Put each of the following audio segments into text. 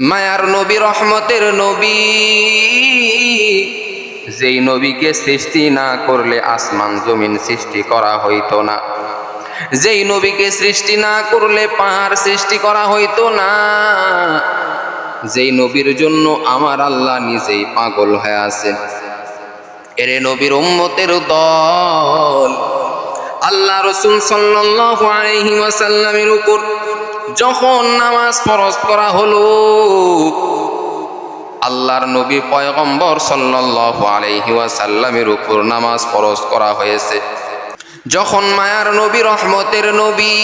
মায়ার নবী, রহমতের নবী। যেই নবীকে সৃষ্টি না করলে আসমান জমিন সৃষ্টি করা হইতো না। যেই নবীকে সৃষ্টি না করলে পাহাড় সৃষ্টি করা হইতো না। যেই নবীর জন্য আমার আল্লাহ নিজেই পাগল হয়ে আছেন এরে নবীর উম্মতের দল। আল্লাহ রসুল সাল্লাল্লাহু আলাইহি ওয়াসাল্লামের উপর যখন নামাজ ফরজ করা হলো, আল্লাহর নবী পয়গম্বর ওয়াসাল্লামের উপর নামাজ ফরজ করা হয়েছে। যখন মায়ার নবী, রহমতের নবী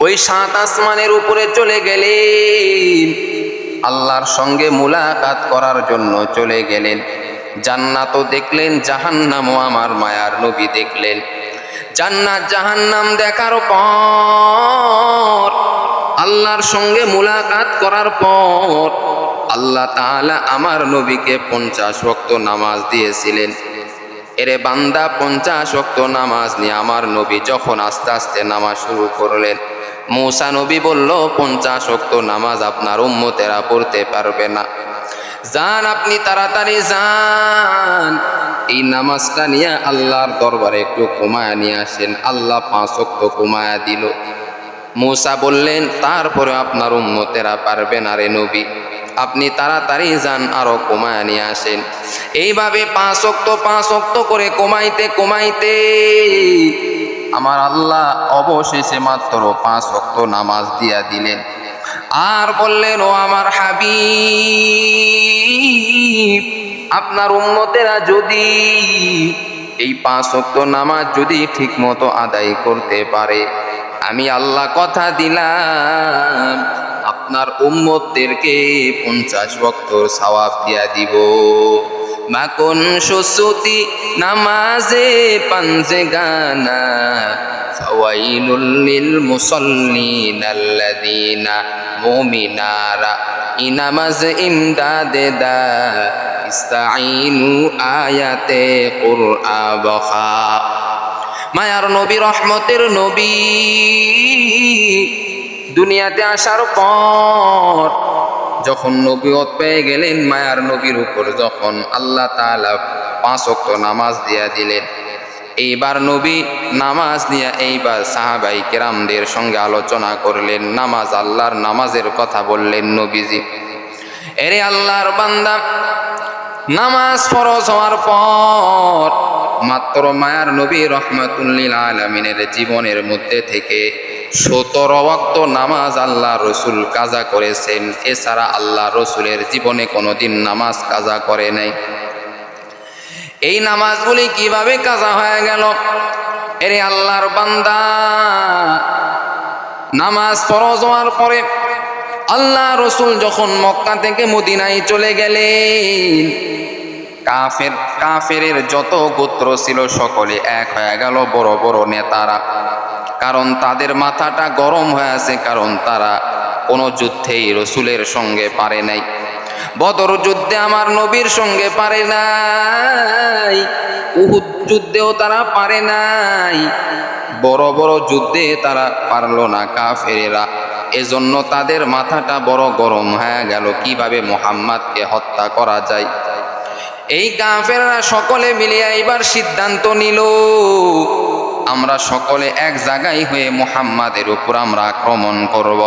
ওই সাত আসমানের উপরে চলে গেলেন, আল্লাহর সঙ্গে মুলাকাত করার জন্য চলে গেলেন। জান্নাতও দেখলেন, জাহান্নামও আমার মায়ার নবী দেখলেন। জান্নাত, জাহান্নাম দেখার পর, আল্লাহর সঙ্গে মুলাকাত করার পর, আল্লাহ তাআলা আমার নবীকে পঞ্চাশ ওয়াক্ত নামাজ দিয়েছিলেন। এরে বান্দা, পঞ্চাশ ওয়াক্ত নামাজ নিয়ে আমার নবী যখন আস্তে আস্তে নামাজ শুরু করলেন, মৌসা নবী বলল, পঞ্চাশ ওয়াক্ত নামাজ আপনার উম্মতেরা পড়তে পারবে না। যান, আপনি তাড়াতাড়ি যান। এই নামাজটা নিয়ে আল্লাহর দরবারে একটু কমায় নিয়ে আসেন। আল্লাহ পাঁচ ওয়াক্ত কমায়া দিল। মৌসা বললেন তারপরে আপনার উম্মতেরা পারবে না রে নবী। আপনি তাড়াতাড়ি যান, আরও কমায় নিয়ে আসেন। এইভাবে পাঁচ অক্ত পাঁচ অক্ত করে কমাইতে কমাইতে আমার আল্লাহ অবশেষে মাত্র পাঁচ অক্ত নামাজ দিয়া দিলেন। আর বললেন, ও আমার হাবিব আপনার উম্মতেরা যদি এই পাঁচ অক্ত নামাজ যদি ঠিক মতো আদায় করতে পারে, আমি আল্লাহ কথা দিলাম, আপনার উম্মতদেরকে পঞ্চাশ বক্তর সওয়াব দিয়া দিব। মাকন সুসুতি নামাজে পাঞ্জে গানা ফাওয়াইলুল লিল মুসাল্লিন মুমিনারা ইনামাজ ইমদাদে দা আয়াতে কুরআ বখা। মায়ার নবী, রহমতের নবী, দুনিয়াতে আসার পর যখন নবীয়ত পেয়ে গেলেন, মায়ার নবীর উপর যখন আল্লাহ তালা পাঁচ ওয়াক্ত নামাজ দিয়া দিলেন এইবার নবী নামাজ নিয়ে এইবার সাহাবাই কেরামদের সঙ্গে আলোচনা করলেন, নামাজ আল্লাহর নামাজের কথা বললেন নবীজি। এরে আল্লাহর বান্দা, নামাজ ফরজ হওয়ার পর মাত্র মায়ার নবী রহমাতুল্লিল আলমিনের জীবনের মধ্যে থেকে সতেরো ওয়াক্ত নামাজ আল্লাহ রসুল কাজা করেছেন। এছাড়া আল্লাহ রসুলের জীবনে কোনোদিন নামাজ কাজা করে নাই। এই নামাজগুলি কীভাবে কাজা হয়ে গেল? এরে আল্লাহর বান্দা, নামাজ ফরজ হওয়ার পরে আল্লাহ রসুল যখন মক্কা থেকে মদিনায় চলে গেলেন, কাফের, কাফেরের যত গোত্র ছিল সকলে এক হয়ে গেল বড় বড় নেতারা। কারণ তাদের মাথাটা গরম হয়ে আছে, কারণ তারা কোনো যুদ্ধেই রসুলের সঙ্গে পারে নাই। বদর যুদ্ধে আমার নবীর সঙ্গে পারে নাই। উহুদ যুদ্ধেও তারা পারে নাই। বড় বড় যুদ্ধে তারা পারল না কাফেরেরা। এজন্য তাদের মাথাটা বড় গরম হয়ে গেল, কীভাবে মোহাম্মদকে হত্যা করা যায়। এই কাফেররা সকলে মিলিয়ে এবার সিদ্ধান্ত নিল, আমরা সকলে এক জায়গায় হয়ে মোহাম্মদের উপর আমরা আক্রমণ করব।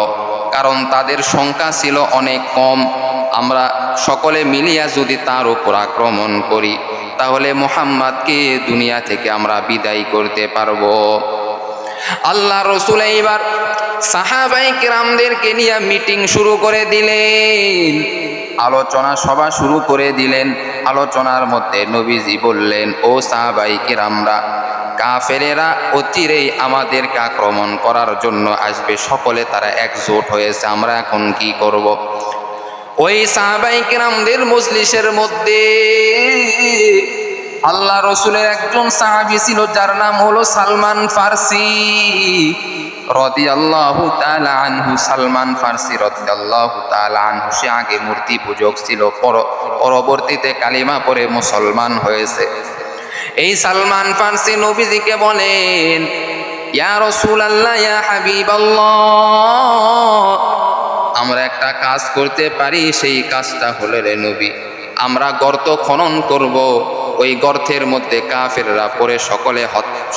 কারণ তাদের সংখ্যা ছিল অনেক কম। আমরা সকলে মিলিয়া যদি তার উপর আক্রমণ করি, তাহলে মোহাম্মদকে দুনিয়া থেকে আমরা বিদায় করতে পারব। আল্লাহ রসুল এইবার সাহাবাই কিরামদেরকে নিয়ে মিটিং শুরু করে দিলেন। আলোচনা সভা শুরু করে দিলেন। আলোচনার মধ্যে নবীজি বললেন, ও সাহাবাই কিরামরা, কাফেরেরা অচিরেই আমাদেরকে আক্রমণ করার জন্য আসবে। সকলে তারা একজোট হয়েছে, আমরা এখন কি করব। ওই সাহাবাই কিরামদের মজলিসের মধ্যে আল্লাহ রসুলের একজন সাহাবি ছিল, যার নাম হলো সালমান ফার্সি। আল্লাহ সালমান ফার্সি আল্লাহ সে আগে মূর্তি পূজক ছিল, পর- পরবর্তীতে কালিমা পরে মুসলমান হয়েছে। এই সালমান বলেন, ইয়া রসুল আল্লাহ ইয়া হাবিব আল্লাহ আমরা একটা কাজ করতে পারি, সেই কাজটা হলে রে নবী। আমরা গর্ত খনন করব, ওই গর্তের মধ্যে কাফেররা পরে সকলে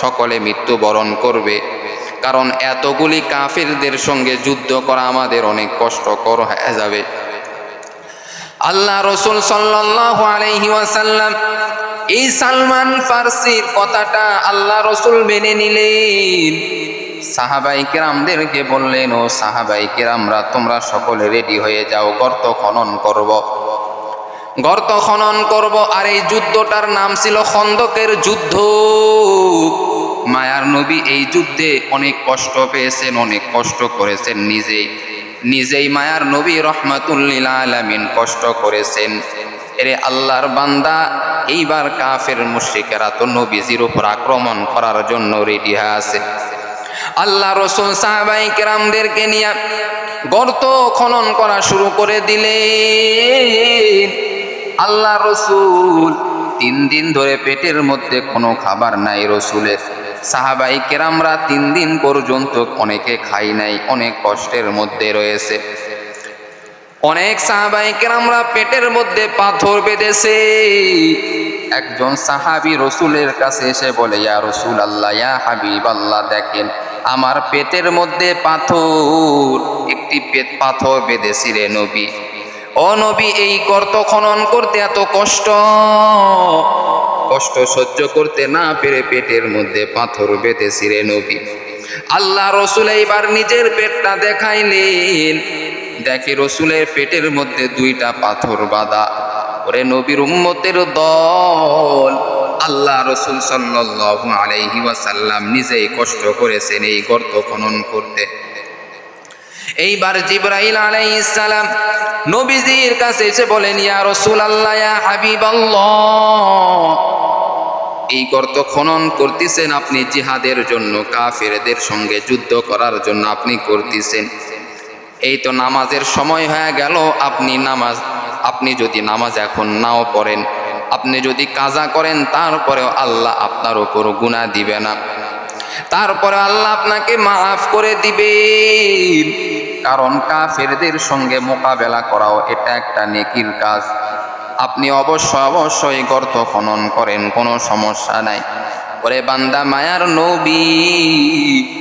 সকলে মৃত্যুবরণ করবে। কারণ এতগুলি কাফেরদের সঙ্গে যুদ্ধ করা আমাদের অনেক কষ্টকর হয়ে যাবে। আল্লাহ রসুল সাল্লাহ আলহি ওয়াসাল্লাম এই সালমান ফার্সির কথাটা আল্লাহ রসুল মেনে নিলেন। সাহাবাই কেরামদেরকে বললেন, ও সাহাবাই কেরামরা, তোমরা সকলে রেডি হয়ে যাও, গর্ত খনন করব। গর্ত খনন করব, আর এই যুদ্ধটার নাম ছিল খন্দকের যুদ্ধ। মায়ার নবী এই যুদ্ধে অনেক কষ্ট পেয়েছেন, অনেক কষ্ট করেছেন নিজেই। নিজেই মায়ার নবী রহমাতুল্লিল আলামিন কষ্ট করেছেন। এরে আল্লাহর বান্দা, এইবার কাফের মুশ্রিকেরা তো নবীজির উপর আক্রমণ করার জন্য রেডি আছে। আল্লাহ রসুল সাহাবাই কেরামদেরকে নিয়ে গর্ত খনন করা শুরু করে দিলেন। আল্লাহ রসুল তিন দিন ধরে পেটের মধ্যে কোনো খাবার নাই রসুলের সাহাবাই কেরামরা তিন দিন পর্যন্ত অনেকে খাই নাই, অনেক কষ্টের মধ্যে রয়েছে। অনেক সাহাবাই কেরামরা পেটের মধ্যে পাথর বেঁধেছে। একজন সাহাবি রসুলের কাছে এসে বলে, ইয়া রসুল আল্লাহ, ইয়া হাবিব আল্লাহ, দেখেন আমার পেটের মধ্যে পাথর, একটি পেট পাথর বেঁধেছি রে নবী। ও নবী, এই গর্ত খনন করতে এত কষ্ট? কষ্ট সহ্য করতে না পেরে পেটের মধ্যে পাথর বেঁধেছি রে নবী। আল্লাহ রসুল এইবার নিজের পেটটা দেখাইলেন। দেখে রসুলের পেটের মধ্যে দুইটা পাথর বাঁধা। ওরে নবীর উম্মতের দল। আল্লাহ রসুল সাল্লাল্লাহু আলাইহি ওয়াসাল্লাম নিজেই কষ্ট করেছেন এই গর্ত খনন করতে। এইবার জিব্রাইল আলাইহিস সালাম নবীজির কাছে এসে বলেন, ইয়া রাসূল আল্লাহ ইয়া হাবিব এই গর্ত খনন করতেছেন আপনি জিহাদের জন্য, কাফেরদের সঙ্গে যুদ্ধ করার জন্য আপনি করতেছেন। এই তো নামাজের সময় হয়ে গেল, আপনি নামাজ, আপনি যদি নামাজ এখন নাও পড়েন আপনি যদি কাজা করেন, তারপরেও আল্লাহ আপনার উপর গুণা দিবে না। তারপরে আল্লাহ আপনাকে মাফ করে দিবে। কারণ কাফেরদের সঙ্গে মোকাবেলা করাও এটা একটা নেকির কাজ। আপনি অবশ্যই অবশ্যই গর্ত খনন করেন, কোনো সমস্যা নাই। ওরে বান্দা, মায়ার নবী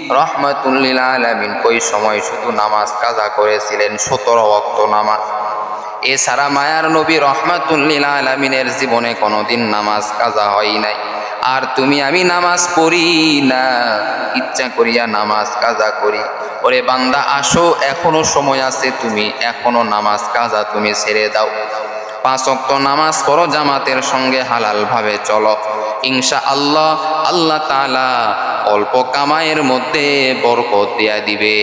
রহমতুল্লিল আলমিন, ওই সময় শুধু নামাজ কাজা করেছিলেন, সতেরো অক্ত নামাজ। এছাড়া মায়ার নবী রহমাতুল্লিল আলমিনের জীবনে কোনোদিন নামাজ কাজা হয় নাই। আর তুমি আমি নামাজ পড়ি না, ইচ্ছা করিয়া নামাজ কাজা করি। ওরে বান্দা, আসো, এখনও সময় আছে, তুমি এখনও নামাজ কাজা তুমি ছেড়ে দাও। পাঁচ অক্ত নামাজ পড়ো, জামাতের সঙ্গে হালালভাবে চলো। ইনশা আল্লাহ আল্লাহ তালা অল্প কামাইয়ের মধ্যে বরকত দিয়া দিবে।